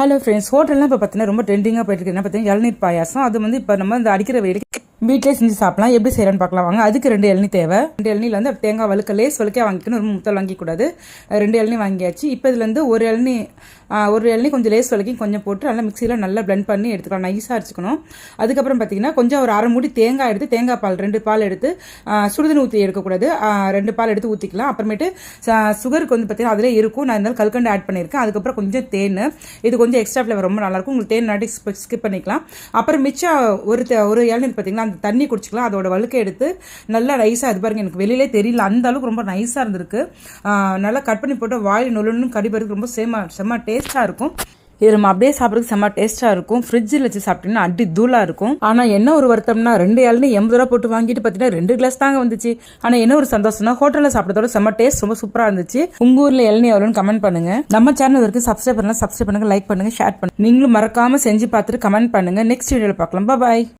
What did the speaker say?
Hello friends ஹோட்டல்லாம் இப்போ பார்த்தீங்கன்னா ரொம்ப ட்ரெண்டிங்காக போயிட்டு இருக்கு. என்ன பார்த்தீங்கன்னா இளநீர் பாயாசம். அது வந்து இப்போ நம்ம இந்த அடிக்கிற வெயிலுக்கு வீட்டிலே செஞ்சு சாப்பிடலாம். எப்படி செய்யலாம்னு பார்க்கலாம். வாங்க அதுக்கு ரெண்டு இளநீ தேவை. ரெண்டு இளநியில் வந்து தேங்காய் வழுக்க லேஸ் வழுக்கே வாங்கிக்கணும். ரொம்ப முத்தல் வாங்கிக்கூடாது ரெண்டு இளநீ வாங்கியாச்சு. இப்போ இதுலேருந்து ஒரு இளநீ ஒரு இளநீ கொஞ்சம் லேஸ் விளக்கி கொஞ்சம் போட்டு நல்லா மிக்சியில் நல்லா பிளெண்ட் பண்ணி எடுத்துக்கலாம். நைஸாக அரைச்சிக்கணும். அதுக்கப்புறம் பார்த்தீங்கன்னா கொஞ்சம் ஒரு அரை மூடி தேங்காய் எடுத்து தேங்காய் பால் ரெண்டு பால் எடுத்து சுடுதண்ணி ஊற்றி எடுக்கக்கூடாது. ரெண்டு பால் எடுத்து ஊற்றிக்கலாம் அப்புறமேட்டு ச- சுகருக்கு வந்து பார்த்தீங்கன்னா அதிலே இருக்கும். நான் இருந்தாலும் கல்கண்டு ஆட் பண்ணியிருக்கேன். அதுக்கப்புறம் கொஞ்சம் தேன் இது கொஞ்சம் எக்ஸ்ட்ரா ஃப்ளேவர் ரொம்ப நல்லாயிருக்கும். உங்களுக்கு தேன் நாட்டி ஸ்கிப் பண்ணிக்கலாம். அப்புறம் மிச்சம் ஒரு தே- ஒரு இளநீர் பார்த்தீங்கன்னா அந்த தண்ணி குடிச்சிக்கலாம். அதோட வழுக்க எடுத்து நல்லா நைஸாக இது பாருங்கள் எனக்கு வெளியிலே தெரியல. அந்த அளவுக்கு ரொம்ப நைஸாக இருந்திருக்கு. நல்லா கட் பண்ணி போட்டு வாயில் நொல்லுன்னு கடிபருக்கு ரொம்ப சேமா செம்ம டேஸ்ட்டாக இருக்கும். இது நம்ம அப்படியே சாப்பிட்றதுக்கு செம்ம டேஸ்ட்டாக இருக்கும். ஃப்ரிட்ஜில் வச்சு சாப்பிட்டீங்கன்னா அடி தூளாக இருக்கும். ஆனால் என்ன ஒரு வருத்தம்னா ரெண்டு இளநீ எண்பது ரூபா போட்டு வாங்கிட்டு பார்த்தீங்கன்னா ரெண்டு கிளாஸ் தாங்க வந்துச்சு. ஆனால் என்ன ஒரு சந்தோஷம்னா ஹோட்டலில் சாப்பிட்றதோட செம்ம டேஸ்ட் ரொம்ப சூப்பராக இருந்துச்சு. உங்கள் ஊரில் இளநீ எவ்வளோன்னு கமெண்ட் பண்ணுங்க. நம்ம சேனல் வரைக்கும் சப்ஸ்கிரைப் பண்ணலாம் சப்ஸ்கிரைப் பண்ணுங்க லைக் பண்ணுங்க ஷேர் பண்ணுங்க. நீங்களும் மறக்காமல் செஞ்சு பார்த்துட்டு கமெண்ட் பண்ணுங்க. நெக்ஸ்ட் வீடியோவில் பார்க்கலாம். பாய்